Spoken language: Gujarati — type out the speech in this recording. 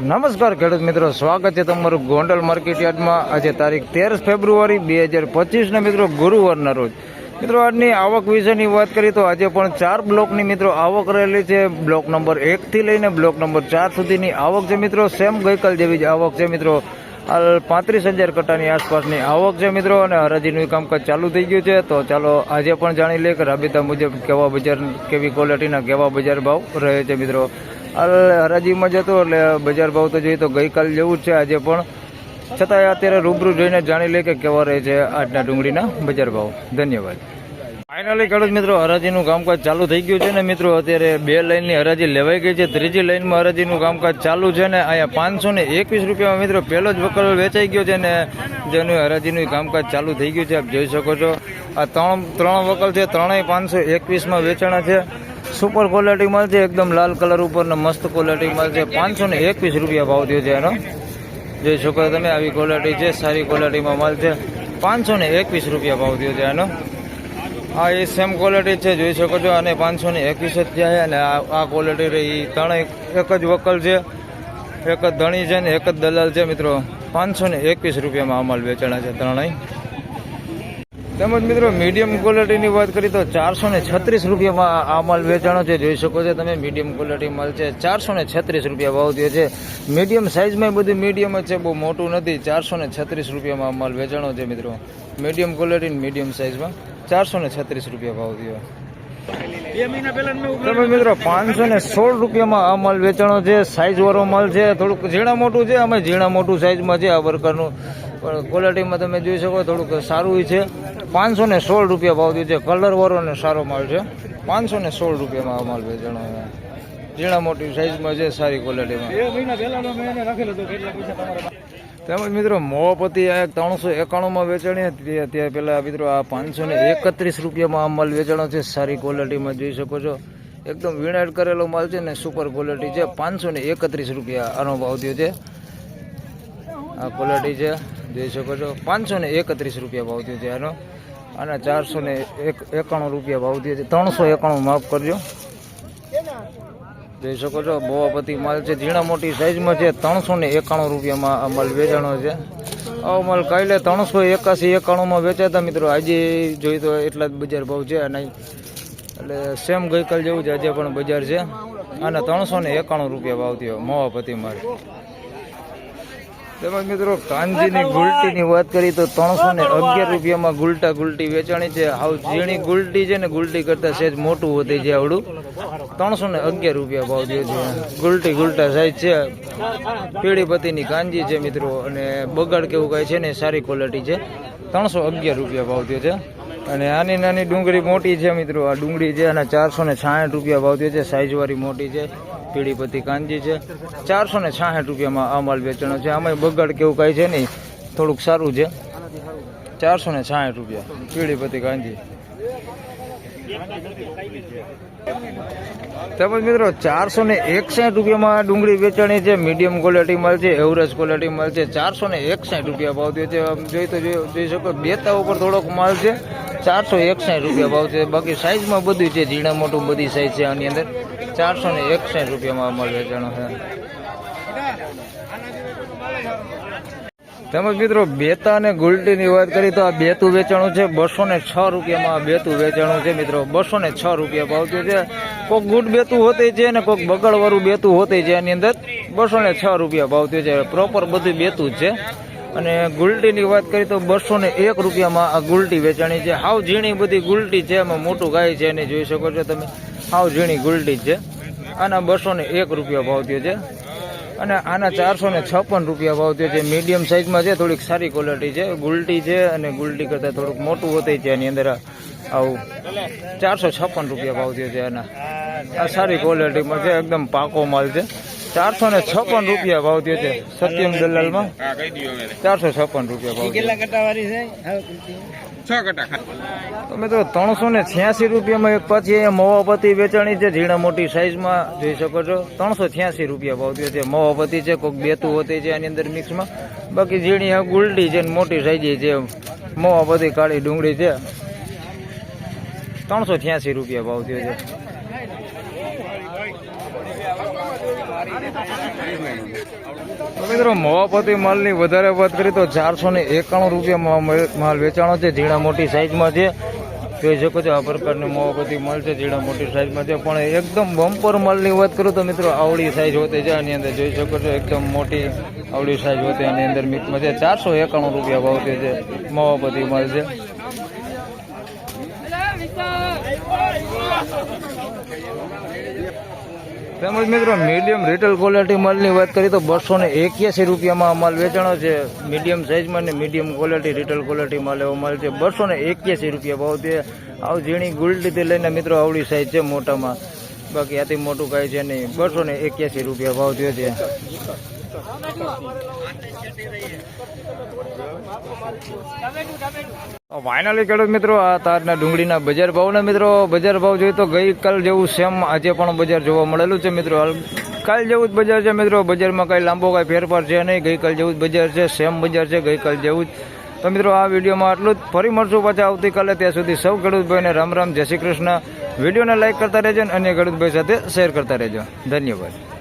નમસ્કાર ખેડૂત મિત્રો, સ્વાગત છે તમારું ગોંડલ માર્કેટ યાર્ડમાં. આજે તારીખ તેર ફેબ્રુઆરી બે હજાર પચીસના મિત્રો, ગુરુવારના રોજ. મિત્રો, આજની આવક વિશેની વાત કરીએ તો આજે પણ ચાર બ્લોકની મિત્રો આવક રહેલી છે. બ્લોક નંબર એકથી લઈને બ્લોક નંબર ચાર સુધીની આવક છે મિત્રો. સેમ ગઈકાલ જેવી જ આવક છે મિત્રો. હાલ પાંત્રીસ હજાર કટ્ટાની આસપાસની આવક છે મિત્રો અને હરાજીનું કામકાજ ચાલુ થઈ ગયું છે. તો ચાલો આજે પણ જાણી લઈએ કે રાબેતા મુજબ કેવા બજાર, કેવી ક્વોલિટીના કેવા બજાર ભાવ રહે છે મિત્રો. હરાજીમાં જતો, એટલે બજાર ભાવ તો જોઈએ તો ગઈકાલ જેવું જ છે આજે પણ. છતાંય અત્યારે રૂબરૂ જોઈને જાણી લઈએ કે કેવા રહે છે આજના ડુંગળીના બજાર ભાવ. ધન્યવાદ. ફાઇનલી ખેડૂત મિત્રો, હરાજીનું કામકાજ ચાલુ થઈ ગયું છે ને મિત્રો, અત્યારે બે લાઇનની હરાજી લેવાઈ ગઈ છે. ત્રીજી લાઈનમાં હરાજીનું કામકાજ ચાલુ છે ને અહીંયા પાંચસો ને એકવીસ રૂપિયામાં મિત્રો, પહેલો જ વકલ વેચાઈ ગયો છે ને જેનું હરાજીનું કામકાજ ચાલુ થઈ ગયું છે. આપ જોઈ શકો છો. આ ત્રણ ત્રણ વકલ છે, ત્રણેય પાંચસો એકવીસમાં વેચાણા છે. સુપર ક્વોલિટી છે, એકદમ લાલ કલર ઉપર ને મસ્ત ક્વોલિટી છે. પાંચસો ને એકવીસ રૂપિયા ભાવ થયો છે એનો. જોઈ શકો તમે, આવી ક્વોલિટી છે, સારી ક્વોલિટીમાં છે. પાંચસો ને એકવીસ રૂપિયા ભાવ થયો છે એનો. હા એ સેમ ક્વોલિટી છે, જોઈ શકો છો, અને પાંચસો ને એકવીસ જ છે, અને આ આ ક્વોલિટી રહી ત્રણેય એક જ વકલ છે. એક જ ધણી છે ને એક જ દલાલ છે, મિત્રો. પાંચસો ને એકવીસ રૂપિયામાં અમલ વેચાણા છે ત્રણેય. તેમજ મિત્રો મીડિયમ ક્વોલિટીની વાત કરીએ તો ચારસો ને છત્રીસ રૂપિયામાં આ માલ વેચાણો છે. જોઈ શકો છો તમે મીડિયમ ક્વોલિટી માલ છે. ચારસો ને છત્રીસ રૂપિયા ભાવ થયો છે. મીડિયમ સાઇઝમાં બધું મીડિયમ જ છે, બહુ મોટું નથી. ચારસો ને છત્રીસ રૂપિયામાં આ માલ વેચાણો છે મિત્રો. મીડિયમ ક્વોલિટી મીડિયમ સાઇઝમાં ચારસો ને છત્રીસ રૂપિયા ભાવ થયો. તમે મિત્રો, પાંચસો ને સોળ રૂપિયામાં આ માલ વેચાણો છે. સાઇઝ વાળો માલ છે. થોડુંક ઝીણા મોટું છે. અમે ઝીણા મોટું સાઇઝમાં છે આ પ્રકારનું પણ ક્વોલિટીમાં તમે જોઈ શકો થોડુંક સારું છે. પાંચસો ને સોળ રૂપિયા ભાવ દીધો છે. કલર વાળો ને સારો માલ છે. પાંચસો ને સોળ રૂપિયામાં આ માલ વેચાણો ઝીણા મોટી સાઇઝમાં છે સારી ક્વોલિટીમાં તેમજ મિત્રો મોહપતિ આ ત્રણસો એકાણુંમાં વેચાણી હતી. ત્યાં પહેલાં મિત્રો આ પાંચસો ને એકત્રીસ રૂપિયામાં આ માલ વેચાણો છે. સારી ક્વોલિટીમાં જોઈ શકો છો. એકદમ વીણાટ કરેલો માલ છે ને સુપર ક્વોલિટી છે. પાંચસો ને એકત્રીસ રૂપિયા આનો ભાવ થયો છે. આ ક્વોલિટી છે. જોઈ શકો છો, પાંચસો ને એકત્રીસ રૂપિયા ભાવ થયો છે એનો અને ચારસો ને એક એકાણું રૂપિયા ભાવ થયો છે. ત્રણસો એકાણું માફ કરજો. જોઈ શકો છો બોવાપતિ માલ છે. ઝીણા મોટી સાઈઝમાં છે. ત્રણસો ને એકાણું રૂપિયામાં આ માલ વેચાણો છે. આવો માલ કાલે ત્રણસો એકાસી એકાણુંમાં વેચાતા મિત્રો. આજે જોઈ તો એટલા જ બજાર ભાવ છે. અને એટલે સેમ ગઈકાલ જેવું જ આજે પણ બજાર છે. અને ત્રણસો ને એકાણું રૂપિયા ભાવ થયો મોવાપતિ માલ. તેમજ મિત્રો કાનજીની ગુલટીની વાત કરીએ તો ત્રણસો ને અગિયાર રૂપિયામાં ગુલટા ગુલટી વેચાણી છે. હાવ ઝીણી ગુલટી છે ને ગુલટી કરતા સહેજ મોટું હોતી છે આવડું. ત્રણસો અગિયાર રૂપિયા ભાવ છે. ગુલટી ગુલટા સાઈઝ છે. પીળીપતિની કાંજી છે મિત્રો અને બગાડ કેવું કાંઈ છે ને સારી ક્વોલિટી છે. ત્રણસો અગિયાર રૂપિયા ભાવ થયો છે. અને આની નાની ડુંગળી મોટી છે મિત્રો. આ ડુંગળી છે અને ચારસો ને રૂપિયા ભાવ થયો છે. સાઈઝવાળી મોટી છે. પીળીપતિ કાંજી છે. ચારસો ને છાસઠ રૂપિયામાં આ માલ વેચાણો છે. આમાં બગાડ કેવું કાંઈ છે નહીં. થોડુંક સારું છે. ચારસો ને છાસઠ રૂપિયા. પીડીપતિ કાંજી તેમજ મિત્રો, ચારસો ને એકસાઠ રૂપિયામાં ડુંગળી વેચાણી છે. મીડિયમ ક્વોલિટી માલ છે એવરેજ ક્વોલિટી માલ છે. ચારસો ને એકસાઠ રૂપિયા ભાવ થયો છે જોઈ તો જોઈ શકો, બેતા ઉપર થોડોક માલ છે. ચારસો એકસાઠ રૂપિયા ભાવ છે. બાકી સાઇઝમાં બધું છે. ઝીણા મોટું બધી સાઇઝ છે આની અંદર. ચારસો ને એકસાઠ રૂપિયામાં અમલ વેચાણો છે. તેમજ મિત્રો, બેતા અને ગુલટીની વાત કરી તો આ બેતું વેચાણું છે. બસો ને છ રૂપિયામાં બેતું વેચાણું છે મિત્રો. બસો ને છ રૂપિયા ભાવતું છે. કોઈક ગુડ બેતું હોતે છે અને કોઈક બગડવાળું બેતું હોતે છે. એની અંદર બસો ને છ રૂપિયા ભાવતું છે. પ્રોપર બધું બેતું જ છે. અને ગુલટીની વાત કરી તો બસો ને એક રૂપિયામાં આ ગુલટી વેચાણી છે. હાવ ઝીણી બધી ગુલટી છે. એમાં મોટું ગાય છે એને જોઈ શકો છો તમે. હાવ ઝીણી ગુલટી છે. આના બસો ને એક રૂપિયા ભાવ થયો છે. અને આના ચારસો ને છપ્પન રૂપિયા ભાવ થયો છે. મીડિયમ સાઇઝમાં છે, થોડીક સારી ક્વોલિટી છે. ગુલટી છે અને ગુલટી કરતાં થોડુંક મોટું હોતી છે. એની અંદર આવું ચારસો છપ્પન રૂપિયા ભાવ થયો છે આના. આ સારી ક્વોલિટીમાં છે, એકદમ પાકો માલ છે. ચારસો ને છપ્પન રૂપિયા ભાવ થયો છે, સત્યમ દલાલમાં. ચારસો છપ્પન રૂપિયા ભાવ થયો તો ત્રણસો ને છ્યાસી રૂપિયામાં એક પછી મોવાપતિ વેચાણી છે, ઝીણા મોટી સાઈઝમાં જોઈ શકો છો. ત્રણસો છ્યાસી રૂપિયા ભાવ થયો છે. મોવાપતિ છે કોઈક બેતું હોતી છે આની અંદર મિક્સમાં બાકી ઝીણી ગુલડી છે મોટી સાઈઝ છે મોવાપતિ કાળી ડુંગળી છે. ત્રણસો છ્યાસી રૂપિયા ભાવ થયો છે. મિત્રો મોવાપતિ માલની વધારે વાત કરીએ તો ચારસો ને એકાણું રૂપિયામાં મ- માલ વેચાણો છે, ઝીણા મોટી સાઈઝમાં છે. જોઈ શકો છો, આ પ્રકારની મોવાપતી માલ છે, ઝીણા મોટી સાઈઝમાં છે. પણ એકદમ બમ્પર માલની વાત કરું તો મિત્રો, આવડી સાઈઝ હોતી છે, આની અંદર જોઈ શકો છો, એકદમ મોટી આવડી સાઈઝ હોતી આની અંદર મિક્સમાં છે. ચારસો એકાણું રૂપિયા ભાવતી છે મોવાપતિ માલ છે. તેમજ મિત્રો મીડિયમ રિટેલ ક્વોલિટી માલની વાત કરીએ તો બસો ને એક્યાસી રૂપિયામાં માલ વેચાણો છે. મીડિયમ સાઇઝમાં ને મીડિયમ ક્વોલિટી રિટેલ ક્વોલિટી માલ એવો માલ છે. બસો ને એક્યાસી રૂપિયા ભાવ છે. આવ ઝીણી ગુલટીથી લઈને મિત્રો, આવડી સાઈઝ છે મોટામાં. બાકી આથી મોટું કાંઈ છે નહીં. બસો ને એક્યાસી રૂપિયા ભાવ થયો છે. ફાઇનલી ખેડૂત મિત્રો, આ તારના ડુંગળીના બજાર ભાવના મિત્રો, બજાર ભાવ જોઈએ તો ગઈકાલ જેવું સેમ આજે પણ બજાર જોવા મળેલું છે મિત્રો. કાલ જેવું જ બજાર છે મિત્રો. બજારમાં કાંઈ લાંબો કાંઈ ફેરફાર છે નહીં. ગઈકાલ જેવું જ બજાર છે સેમ બજાર છે ગઈકાલ જેવું જ. તો મિત્રો, આ વિડીયોમાં આટલું જ. ફરી મળશું પાછા આવતીકાલે. ત્યાં સુધી સૌ ખેડૂતભાઈને રામ રામ. જય શ્રી કૃષ્ણ. વિડીયોને લાઇક કરતા રહેજો અને અન્ય ખેડૂતભાઈ સાથે શેર કરતા રહેજો. ધન્યવાદ.